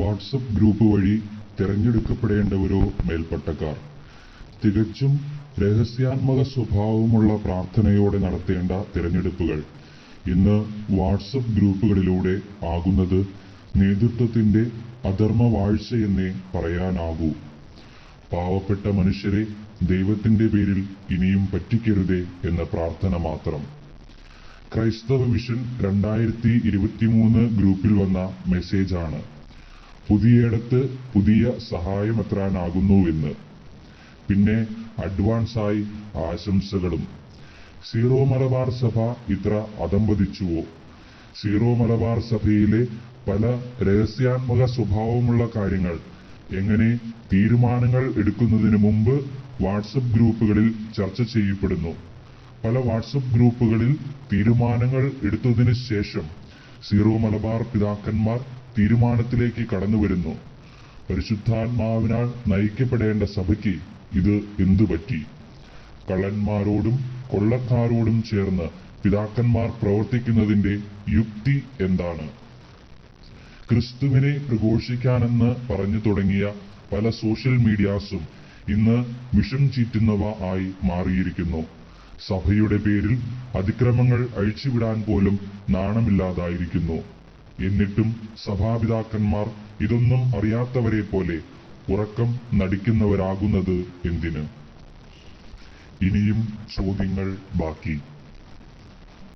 WhatsApp group വഴി തിരഞ്ഞെടുക്കപ്പെടേണ്ടവരോ മേൽപ്പട്ടക്കാർ. തികച്ചും രഹസ്യാത്മക സ്വഭാവമുള്ള പ്രാർത്ഥനയോടെ നടത്തേണ്ട തിരഞ്ഞെടുപ്പുകൾ. ഇന്ന് വാട്സപ്പ് ഗ്രൂപ്പുകളിലൂടെ ആകുന്നത് നേതൃത്വത്തിന്റെ അധർമ്മ വാഴ്ചയെന്നേ പറയാനാകൂ. പാവപ്പെട്ട മനുഷ്യരെ ദൈവത്തിന്റെ പേരിൽ ഇനിയും പറ്റിക്കരുതേ എന്ന പ്രാർത്ഥന മാത്രം. ക്രൈസ്തവ മിഷൻ രണ്ടായിരത്തി ഇരുപത്തിമൂന്ന് ഗ്രൂപ്പിൽ വന്ന മെസ്സേജാണ്. പുതിയയിടത്ത് പുതിയ സഹായമെത്രാനാകുന്നുവെന്ന് പിന്നെ അഡ്വാൻസായി ആശംസകളും. സീറോ മലബാർ സഭ ഇത്ര അതമ്പതിച്ചുവോ സീറോ മലബാർ സഭയിലെ പല രഹസ്യാത്മക സ്വഭാവമുള്ള കാര്യങ്ങൾ എങ്ങനെ തീരുമാനങ്ങൾ എടുക്കുന്നതിന് മുമ്പ് വാട്സപ്പ് ഗ്രൂപ്പുകളിൽ ചർച്ച ചെയ്യപ്പെടുന്നു. പല വാട്സപ്പ് ഗ്രൂപ്പുകളിൽ തീരുമാനങ്ങൾ എടുത്തതിന് ശേഷം സീറോ മലബാർ പിതാക്കന്മാർ തീരുമാനത്തിലേക്ക് കടന്നുവരുന്നു. പരിശുദ്ധാത്മാവിനാൽ നയിക്കപ്പെടേണ്ട സഭയ്ക്ക് ഇത് എന്തു പറ്റി? കള്ളന്മാരോടും കൊള്ളക്കാരോടും ചേർന്ന് പിതാക്കന്മാർ പ്രവർത്തിക്കുന്നതിന്റെ യുക്തി എന്താണ്? ക്രിസ്തുവിനെ പ്രഘോഷിക്കാനെന്ന് പറഞ്ഞു തുടങ്ങിയ പല സോഷ്യൽ മീഡിയാസും ഇന്ന് വിഷം ചീറ്റുന്നവ ആയി മാറിയിരിക്കുന്നു. സഭയുടെ പേരിൽ അതിക്രമങ്ങൾ അഴിച്ചുവിടാൻ പോലും നാണമില്ലാതായിരിക്കുന്നു. എന്നിട്ടും സഭാപിതാക്കന്മാർ ഇതൊന്നും അറിയാത്തവരെ പോലെ ഉറക്കം നടിക്കുന്നവരാകുന്നത് എന്തിന്? ഇനിയും ചോദ്യങ്ങൾ ബാക്കി.